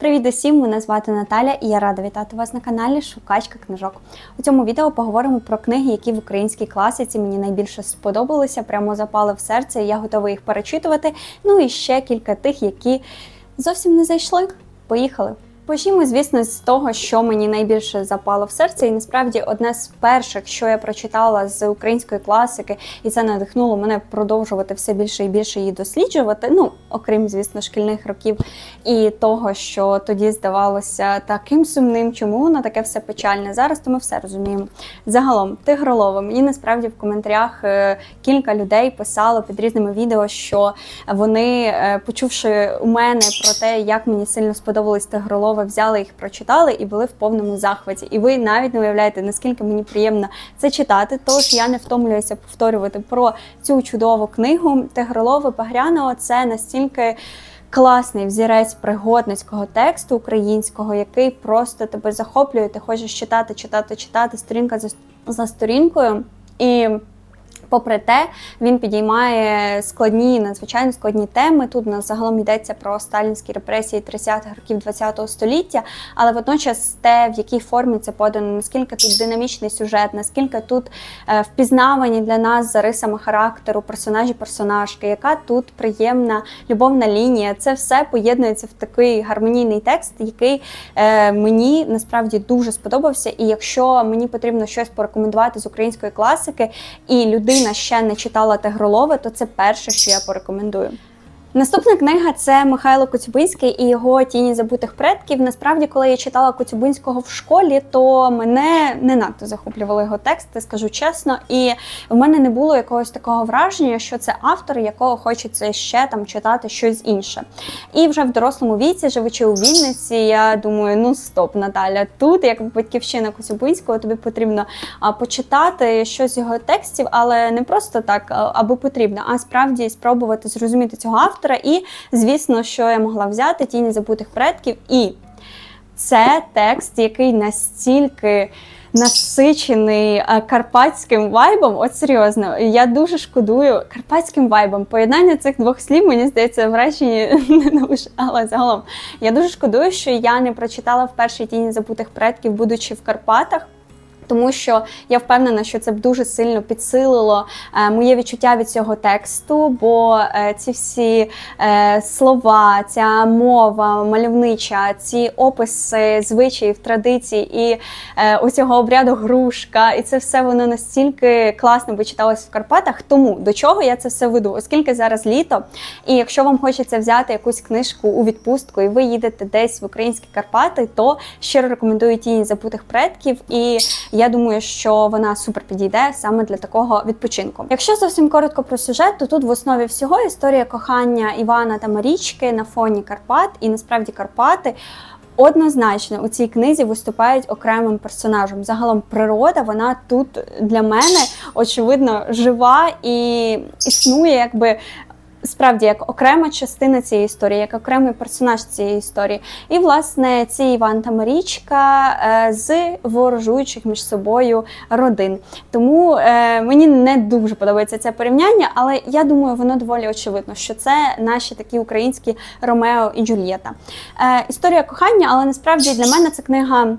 Привіт усім! Мене звати Наталя і я рада вітати вас на каналі Шукачка книжок. У цьому відео поговоримо про книги, які в українській класиці мені найбільше сподобалися, прямо запали в серце. і Я готова їх перечитувати. Ну і ще кілька тих, які зовсім не зайшли. Поїхали! Почнімо, звісно, з того, що мені найбільше запало в серце, і насправді одне з перших, що я прочитала з української класики, і це надихнуло мене продовжувати все більше і більше її досліджувати. Ну, окрім, звісно, шкільних років і того, що тоді здавалося таким сумним, чому воно таке все печальне. Зараз то ми все розуміємо. Загалом, тигролова. Мені насправді в коментарях е, кілька людей писало під різними відео, що вони, е, почувши у мене про те, як мені сильно сподобались тигролова, взяли їх, прочитали і були в повному захваті. І ви навіть не уявляєте, наскільки мені приємно це читати. Тож я не втомлююся повторювати про цю чудову книгу. Тигролова Багряного це настільки. Класний взірець пригодницького тексту українського, який просто тебе захоплює. Ти хочеш читати, читати, читати сторінка за, за сторінкою. І попри те, він підіймає складні, надзвичайно складні теми. Тут у нас загалом йдеться про сталінські репресії 30-х років ХХ століття, але водночас те, в якій формі це подано, наскільки тут динамічний сюжет, наскільки тут е, впізнавані для нас за рисами характеру персонажі персонажки, яка тут приємна любовна лінія. Це все поєднується в такий гармонійний текст, який е, мені насправді дуже сподобався. І якщо мені потрібно щось порекомендувати з української класики, і людина ще не читала Тигролове, то це перше, що я порекомендую. Наступна книга це Михайло Коцюбинський і його тіні забутих предків. Насправді, коли я читала Коцюбинського в школі, то мене не надто захоплювали його тексти, скажу чесно. І в мене не було якогось такого враження, що це автор, якого хочеться ще там читати щось інше. І вже в дорослому віці, живучи у Вінниці, я думаю, ну стоп, Наталя, тут, як батьківщина Коцюбинського, тобі потрібно почитати щось з його текстів, але не просто так, аби потрібно, а справді спробувати зрозуміти цього автора. І, звісно, що я могла взяти тіні забутих предків. І це текст, який настільки насичений е, карпатським вайбом. От серйозно, я дуже шкодую карпатським вайбом. Поєднання цих двох слів, мені здається, в не дуже, загалом я дуже шкодую, що я не прочитала в першій тіні забутих предків, будучи в Карпатах. Тому що я впевнена, що це б дуже сильно підсилило е, моє відчуття від цього тексту, бо е, ці всі е, слова, ця мова мальовнича, ці описи звичаїв, традицій і оцього обряду грушка, і це все воно настільки класно вичиталось в Карпатах. Тому до чого я це все веду, оскільки зараз літо, і якщо вам хочеться взяти якусь книжку у відпустку, і ви їдете десь в українські Карпати, то щиро рекомендую тіні забутих предків. І я думаю, що вона супер підійде саме для такого відпочинку. Якщо зовсім коротко про сюжет, то тут в основі всього історія кохання Івана та Марічки на фоні Карпат, і насправді Карпати. Однозначно у цій книзі виступають окремим персонажем. Загалом природа, вона тут для мене очевидно жива і існує якби справді як окрема частина цієї історії, як окремий персонаж цієї історії. І, власне, ці Іван та Марічка е, з ворожуючих між собою родин. Тому е, мені не дуже подобається це порівняння, але я думаю, воно доволі очевидно, що це наші такі українські Ромео і Джульєта. Е, історія кохання, але насправді для мене це книга.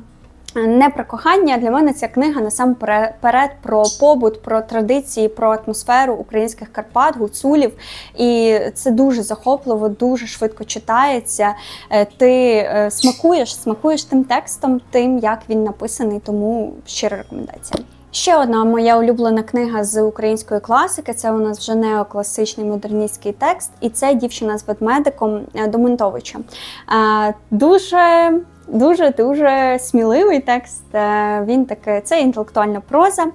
Не про кохання для мене ця книга насамперед про побут, про традиції, про атмосферу українських Карпат, гуцулів. І це дуже захопливо, дуже швидко читається. Е, Ти е, смакуєш, смакуєш тим текстом, тим, як він написаний, тому щира рекомендація. Ще одна моя улюблена книга з української класики. Це у нас вже неокласичний модерністський текст, і це дівчина з ведмедиком е, Домонтовича. Дуже Дуже дуже сміливий текст. Е, він таке це інтелектуальна проза.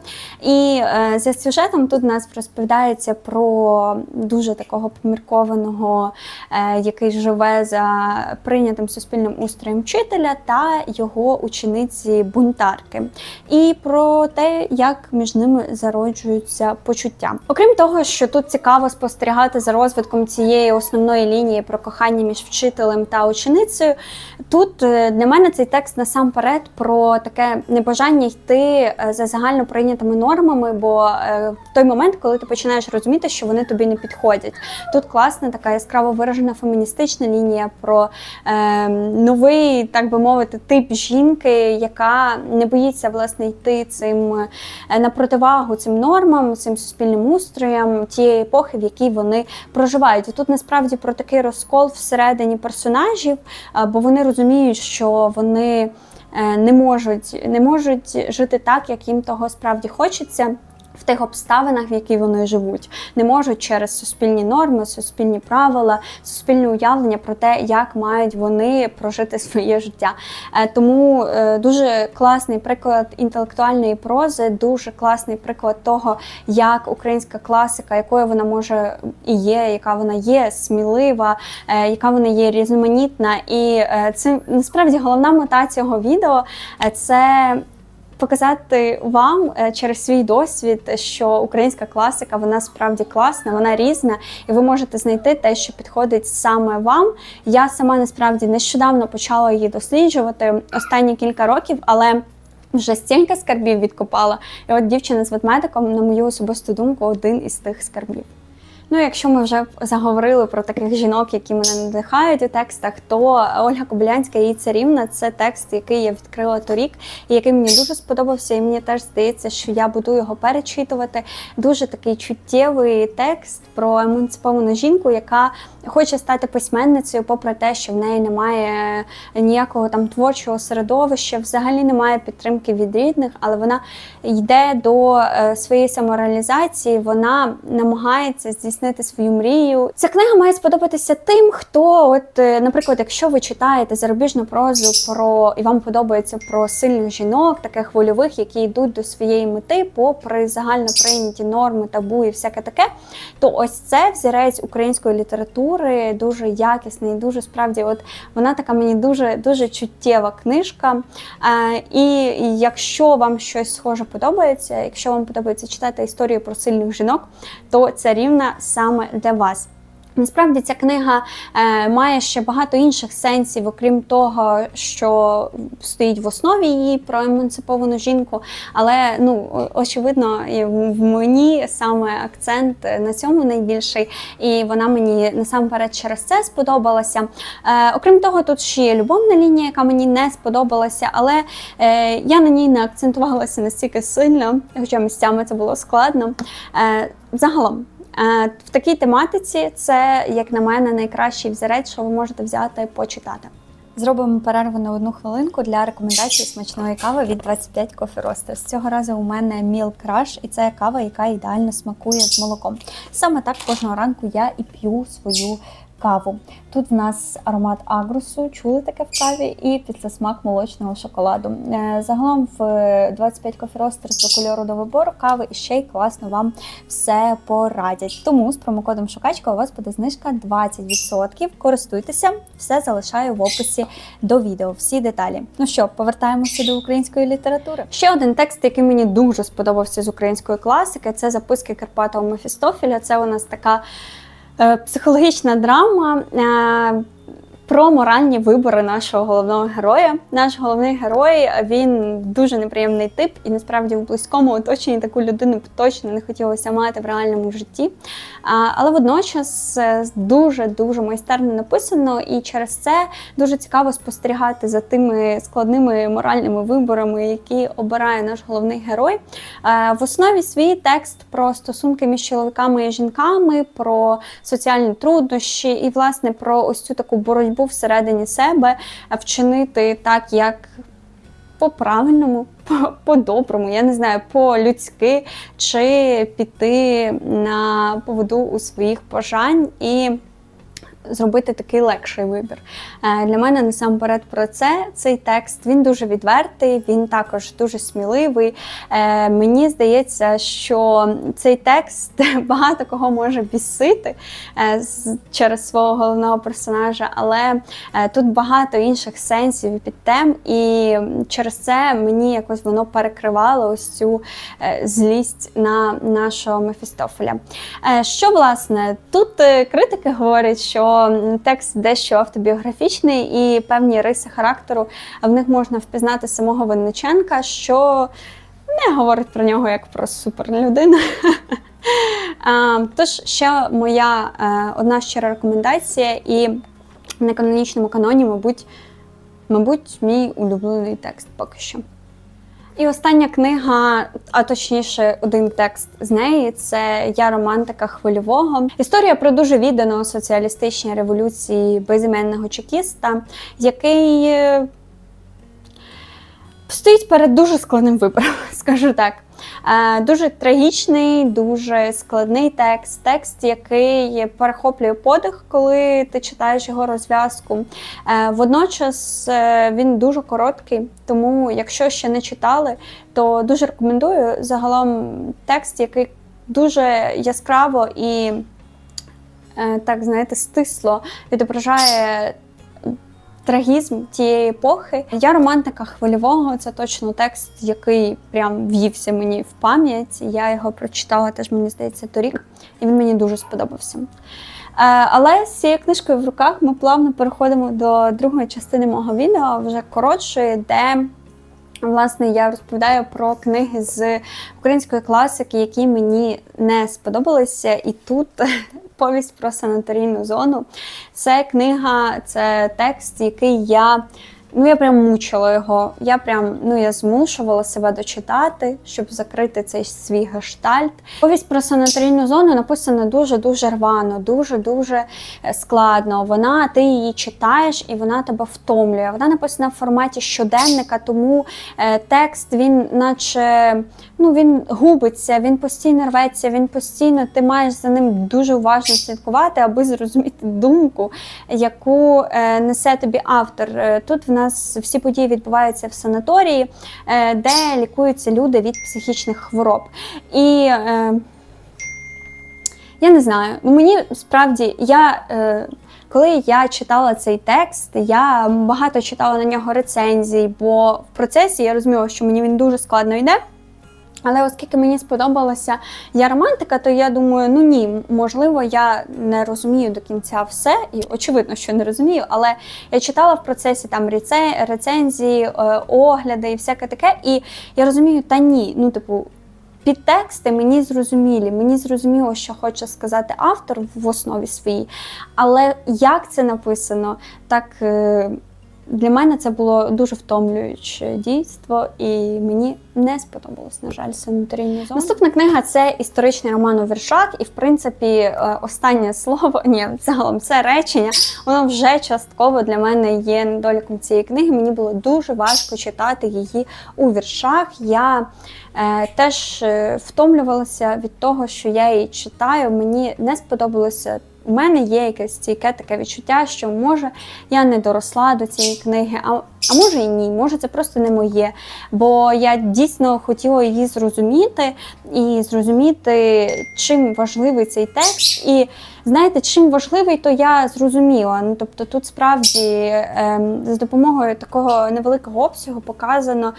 І е, за сюжетом тут у нас розповідається про дуже такого поміркованого, е, який живе за прийнятим суспільним устроєм вчителя та його учениці бунтарки, і про те, як між ними зароджуються почуття. Окрім того, що тут цікаво спостерігати за розвитком цієї основної лінії про кохання між вчителем та ученицею, тут Для мене цей текст насамперед про таке небажання йти е, за загально прийнятими нормами, бо е, в той момент, коли ти починаєш розуміти, що вони тобі не підходять. Тут класна така яскраво виражена феміністична лінія про е, новий, так би мовити, тип жінки, яка не боїться власне йти цим е, на противагу цим нормам, цим суспільним устроям тієї епохи, в якій вони проживають. І тут насправді про такий розкол всередині персонажів, бо вони розуміють, що вони е, не можуть, не можуть жити так, як їм того справді хочеться. В тих обставинах, в які вони живуть, не можуть через суспільні норми, суспільні правила, суспільне уявлення про те, як мають вони прожити своє життя. Е, Тому е, дуже класний приклад інтелектуальної прози, дуже класний приклад того, як українська класика, якою вона може і є, яка вона є, смілива, е, яка вона є різноманітна. І це насправді головна мета цього відео це. Показати вам е, через свій досвід, що українська класика вона справді класна, вона різна, і ви можете знайти те, що підходить саме вам. Я сама насправді нещодавно почала її досліджувати останні кілька років, але вже стільки скарбів відкопала. І от дівчина з ведмедиком, на мою особисту думку, один із тих скарбів. Ну, якщо ми вже заговорили про таких жінок, які мене надихають у текстах, то Ольга Кобилянська її царівна це текст, який я відкрила торік, і який мені дуже сподобався. І мені теж здається, що я буду його перечитувати. Дуже такий чуттєвий текст про емансиповану жінку, яка хоче стати письменницею, попри те, що в неї немає ніякого там творчого середовища, взагалі немає підтримки від рідних, але вона йде до е, своєї самореалізації, вона намагається здійснити свою мрію. Ця книга має сподобатися тим, хто, от, е, наприклад, якщо ви читаєте зарубіжну прозу про і вам подобається про сильних жінок, таких вольових, які йдуть до своєї мети, попри загально прийняті норми, табу і всяке таке, то ось це взірець української літератури, дуже якісний, дуже справді, от вона така мені дуже дуже чуттєва книжка. Е, і якщо вам щось схоже подобається, якщо вам подобається читати історію про сильних жінок, то це рівна саме для вас. Насправді ця книга е, має ще багато інших сенсів, окрім того, що стоїть в основі її про емансиповану жінку. Але ну очевидно, в мені саме акцент на цьому найбільший, і вона мені насамперед через це сподобалася. Е, окрім того, тут ще є любовна лінія, яка мені не сподобалася, але е, я на ній не акцентувалася настільки сильно, хоча місцями це було складно. Загалом. Е, В такій тематиці це, як на мене, найкращий взірець, що ви можете взяти почитати. Зробимо перерву на одну хвилинку для рекомендації смачної кави від 25 Coffee Roasters. Цього разу у мене Milk Crush, і це кава, яка ідеально смакує з молоком. Саме так кожного ранку я і п'ю свою каву. Тут в нас аромат агрусу, чули таке в каві, і післесмак молочного шоколаду. Е, Загалом в 25 Coffee Roasters до кольору до вибору кави і ще й класно вам все порадять. Тому з промокодом Шукачка у вас буде знижка 20%. Користуйтеся, все залишаю в описі до відео. Всі деталі. Ну що, повертаємося до української літератури. Ще один текст, який мені дуже сподобався з української класики, це записки Карпатова Мефістофіля. Це у нас така е, психологічна драма. Е, про моральні вибори нашого головного героя. Наш головний герой він дуже неприємний тип, і насправді в близькому оточенні таку людину точно не хотілося мати в реальному житті. Але водночас дуже дуже майстерно написано, і через це дуже цікаво спостерігати за тими складними моральними виборами, які обирає наш головний герой. Е, В основі свій текст про стосунки між чоловіками і жінками, про соціальні труднощі, і власне про ось цю таку боротьбу всередині себе, е, вчинити так, як по-правильному, по- по-доброму, я не знаю, по-людськи, чи піти на поводу у своїх бажань. І зробити такий легший вибір. Е, Для мене насамперед про це цей текст він дуже відвертий, він також дуже сміливий. Е, Мені здається, що цей текст багато кого може бісити е, через свого головного персонажа, але тут багато інших сенсів і підтем, і через це мені якось воно перекривало ось цю злість на нашого Мефістофеля. Що власне тут критики говорять, що текст дещо автобіографічний і певні риси характеру в них можна впізнати самого Винниченка, що не говорить про нього як про суперлюдину. Тож, ще моя е, одна щира рекомендація, і на канонічному каноні, мабуть, мабуть, мій улюблений текст поки що. І остання книга, а точніше, один текст з неї це Я романтика хвильового. Історія про дуже відданого соціалістичній революції безіменного чекіста, який е, стоїть перед дуже складним вибором, скажу так. Е, Дуже трагічний, дуже складний текст, текст, який перехоплює подих, коли ти читаєш його розв'язку. Е, Водночас е, він дуже короткий, тому якщо ще не читали, то дуже рекомендую загалом текст, який дуже яскраво і так знаєте, стисло відображає трагізм тієї епохи. Я романтика хвильового. Це точно текст, який прям в'ївся мені в пам'ять. Я його прочитала теж, мені здається, торік, і він мені дуже сподобався. Е, Але з цією книжкою в руках ми плавно переходимо до другої частини мого відео, вже коротшої, де власне я розповідаю про книги з української класики, які мені не сподобалися. І тут повість про санаторійну зону. Це книга, це текст, який я. Ну, я прям мучила його. Я прям ну я змушувала себе дочитати, щоб закрити цей свій гештальт. Повість про санаторійну зону написана дуже дуже рвано, дуже дуже складно. Вона ти її читаєш і вона тебе втомлює. Вона написана в форматі щоденника, тому е, текст він, наче ну він губиться, він постійно рветься, він постійно ти маєш за ним дуже уважно слідкувати, аби зрозуміти думку, яку е, несе тобі автор. Е, Тут в нас всі події відбуваються в санаторії, е, де лікуються люди від психічних хвороб. І е, я не знаю, ну мені справді я. Е, коли я читала цей текст, я багато читала на нього рецензій, бо в процесі я розуміла, що мені він дуже складно йде. Але оскільки мені сподобалася я романтика, то я думаю, ну ні, можливо, я не розумію до кінця все, і очевидно, що не розумію, але я читала в процесі там рецензії, е, огляди і всяке таке, і я розумію, та ні, ну типу. Підтексти мені зрозумілі, мені зрозуміло, що хоче сказати автор в основі своїй, але як це написано, так е, для мене це було дуже втомлююче дійство, і мені не сподобалось, на жаль, санаторійна зона. Наступна книга це історичний роман у віршах, і в принципі е, останнє слово, ні, загалом це речення, воно вже частково для мене є недоліком цієї книги. Мені було дуже важко читати її у віршах. Я е, теж е, втомлювалася від того, що я її читаю. Мені не сподобалося. У мене є якесь стійке таке відчуття, що може я не доросла до цієї книги, а, а може і ні, може це просто не моє. Бо я дійсно хотіла її зрозуміти і зрозуміти, чим важливий цей текст. І знаєте, чим важливий, то я зрозуміла. Ну тобто, тут справді ем, з допомогою такого невеликого обсягу показано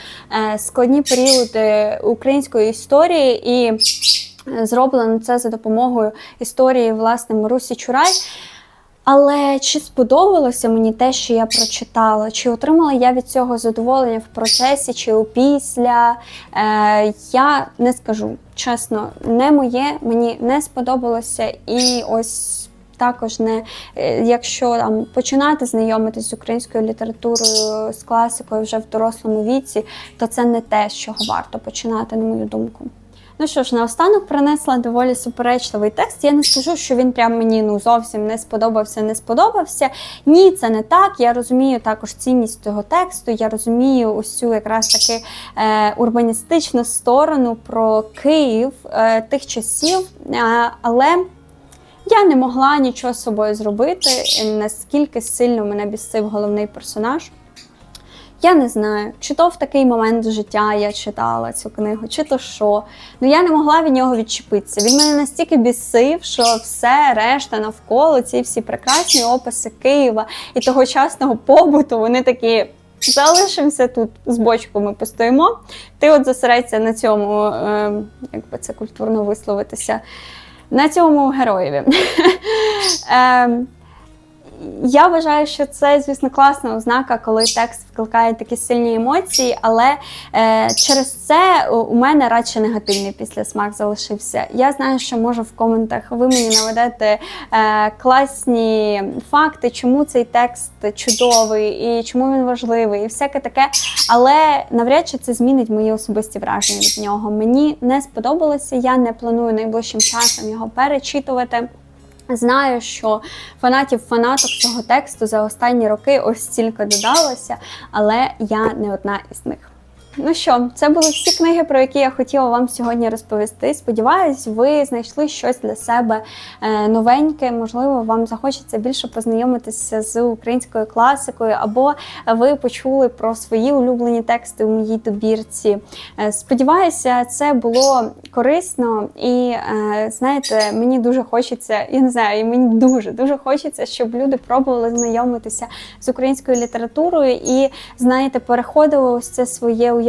е, складні періоди української історії і. Зроблено це за допомогою історії власне Марусі Чурай. Але чи сподобалося мені те, що я прочитала? Чи отримала я від цього задоволення в процесі, чи опісля? Е, я не скажу чесно, не моє, мені не сподобалося і ось. Також не е, якщо там починати знайомитись з українською літературою з класикою вже в дорослому віці, то це не те, з чого варто починати, на мою думку. Ну що ж, наостанок принесла доволі суперечливий текст. Я не скажу, що він прям мені ну зовсім не сподобався, не сподобався. Ні, це не так. Я розумію також цінність цього тексту. Я розумію цю якраз таки е, урбаністичну сторону про Київ е, тих часів, е, але. Я не могла нічого з собою зробити, наскільки сильно мене бісив головний персонаж. Я не знаю, чи то в такий момент життя я читала цю книгу, чи то що. Ну я не могла від нього відчепитися. Він мене настільки бісив, що все решта навколо, ці всі прекрасні описи Києва і тогочасного побуту, вони такі. Залишимося тут з бочками постоїмо. Ти от зосередься на цьому, е, як би це культурно висловитися, на цьому героєві. Е, я вважаю, що це, звісно, класна ознака, коли текст викликає такі сильні емоції, але е, через це у мене радше негативний післясмак залишився. Я знаю, що може в коментах ви мені наведете е, класні факти, чому цей текст чудовий і чому він важливий, і всяке таке. Але навряд чи це змінить мої особисті враження від нього. Мені не сподобалося, я не планую найближчим часом його перечитувати. Знаю, що фанатів фанаток цього тексту за останні роки ось стільки додалося, але я не одна із них. Ну що, це були всі книги, про які я хотіла вам сьогодні розповісти. Сподіваюсь, ви знайшли щось для себе е, новеньке. Можливо, вам захочеться більше познайомитися з українською класикою, або ви почули про свої улюблені тексти у моїй добірці. Е, Сподіваюся, це було корисно і е, знаєте, мені дуже хочеться, я не знаю, і мені дуже дуже хочеться, щоб люди пробували знайомитися з українською літературою і знаєте, переходили ось це своє уявлення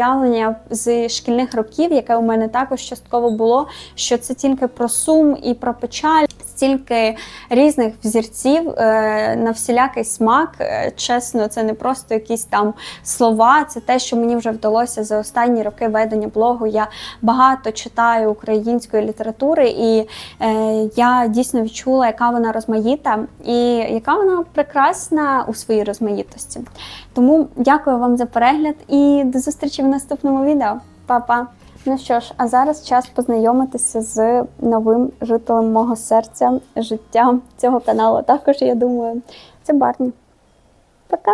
з шкільних років, яке у мене також частково було. Що це тільки про сум і про печаль, стільки різних взірців е, на всілякий смак. Е, Чесно, це не просто якісь там слова, це те, що мені вже вдалося за останні роки ведення блогу. Я багато читаю української літератури, і е, я дійсно відчула, яка вона розмаїта і яка вона прекрасна у своїй розмаїтості. Тому дякую вам за перегляд і до зустрічі в наступному відео. Па-па! Ну що ж, а зараз час познайомитися з новим жителем мого серця, життя цього каналу. Також я думаю, це Барні. Пока!